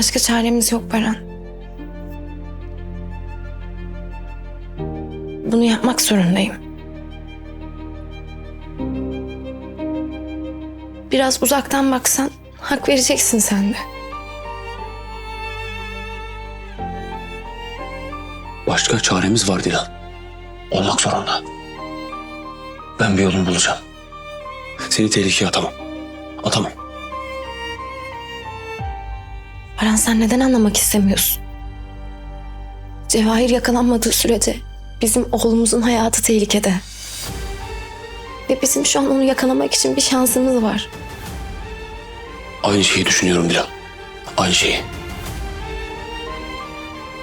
Başka çaremiz yok Baran. Bunu yapmak zorundayım. Biraz uzaktan baksan hak vereceksin sen de. Başka çaremiz var Dilan. Olmak zorunda. Ben bir yolunu bulacağım. Seni tehlikeye atamam. Atamam. Baran sen neden anlamak istemiyorsun? Cevahir yakalanmadığı sürece bizim oğlumuzun hayatı tehlikede. Ve bizim şu an onu yakalamak için bir şansımız var. Aynı şeyi düşünüyorum Dilan. Aynı şeyi.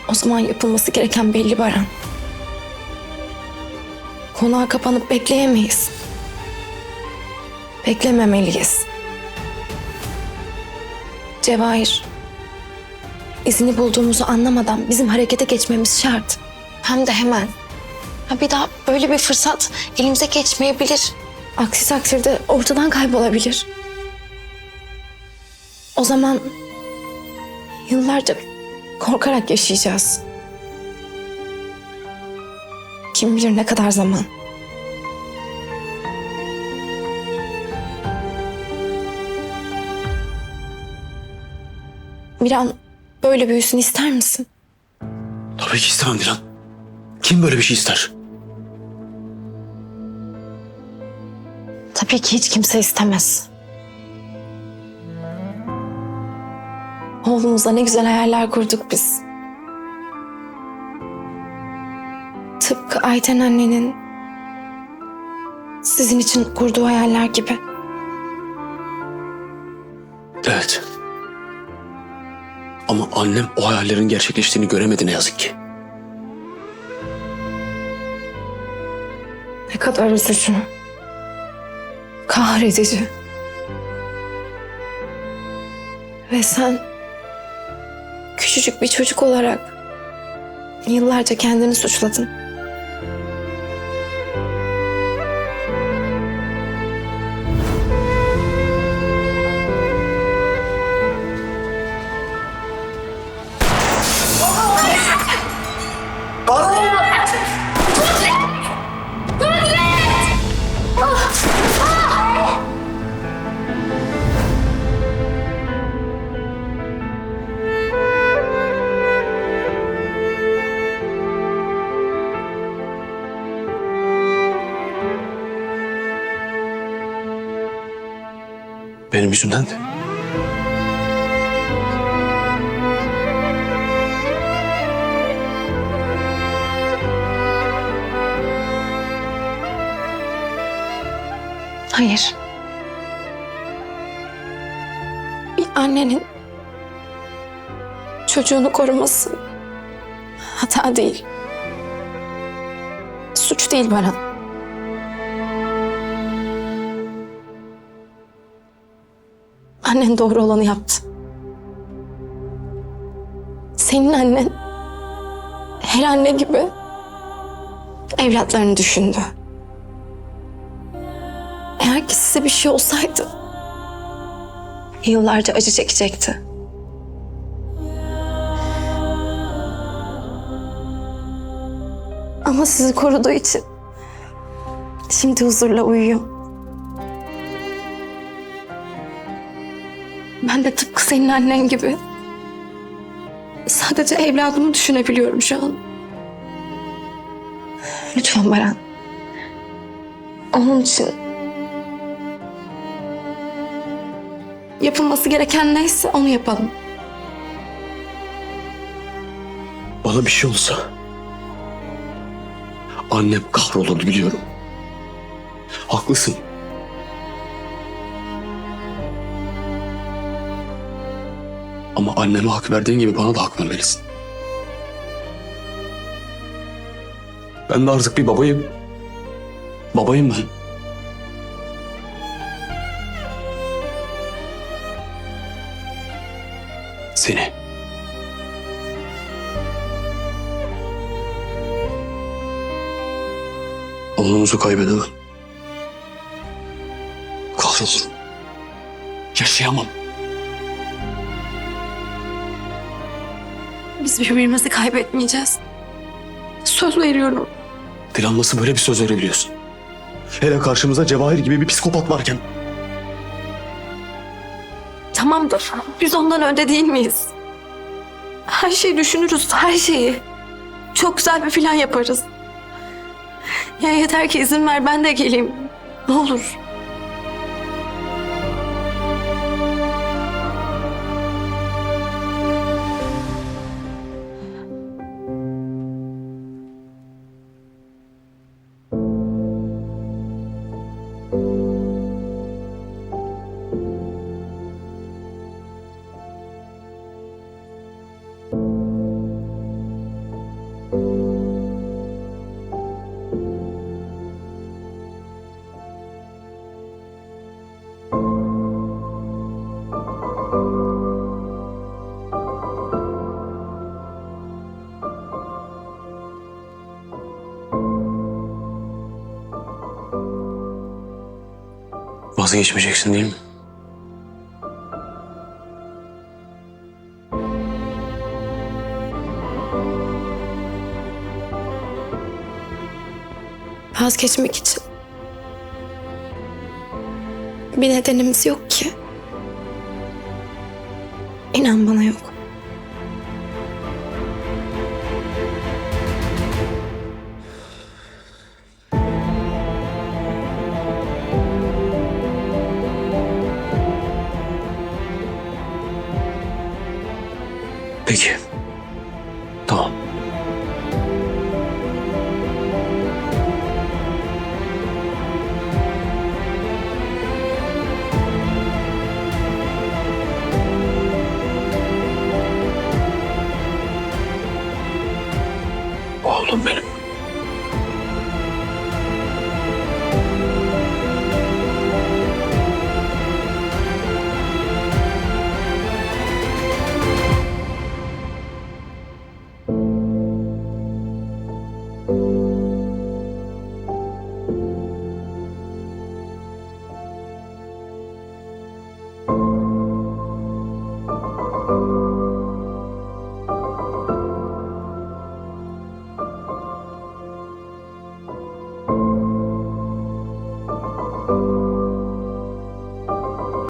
O zaman yapılması gereken belli Baran. Konağa kapanıp bekleyemeyiz. Beklememeliyiz. Cevahir, izini bulduğumuzu anlamadan bizim harekete geçmemiz şart. Hem de hemen. Ha bir daha böyle bir fırsat elimize geçmeyebilir. Aksi takdirde ortadan kaybolabilir. O zaman yıllarca korkarak yaşayacağız. Kim bilir ne kadar zaman. Bir an böyle büyüsün ister misin? Tabii ki istemem Dilan. Kim böyle bir şey ister? Tabii ki hiç kimse istemez. Oğlumuzla ne güzel hayaller kurduk biz. Tıpkı Ayten annenin sizin için kurduğu hayaller gibi. Evet. Ama annem o hayallerin gerçekleştiğini göremedi ne yazık ki. Ne kadar üzücü. Kahredici. Ve sen küçücük bir çocuk olarak yıllarca kendini suçladın. Benim yüzümden. Hayır. Bir annenin çocuğunu koruması hata değil. Suç değil Baran. Annen doğru olanı yaptı. Senin annen her anne gibi evlatlarını düşündü. Eğer ki size bir şey olsaydı yıllarca acı çekecekti. Ama sizi koruduğu için şimdi huzurla uyuyor. Ben de tıpkı senin annen gibi sadece evladımı düşünebiliyorum şu an. Lütfen Baran. Onun için yapılması gereken neyse onu yapalım. Bana bir şey olsa annem kahrolur biliyorum. Haklısın. Ama anneme hak verdiğin gibi bana da hak vermelisin. Ben de artık bir babayım. Babayım ben. Seni. Oğlumuzu kaybedemem. Kahrolurum. Yaşayamam. Biz birbirimizi kaybetmeyeceğiz. Söz veriyorum. Dilan nasıl böyle bir söz verebiliyorsun? Hele karşımızda Cevahir gibi bir psikopat varken. Tamamdır. Biz ondan önde değil miyiz? Her şeyi düşünürüz, her şeyi. Çok güzel bir plan yaparız. Ya yeter ki izin ver ben de geleyim. Ne olur. Vazgeçmeyeceksin değil mi? Vazgeçmek için. Bir nedenimiz yok ki. İnan bana yok. Peki.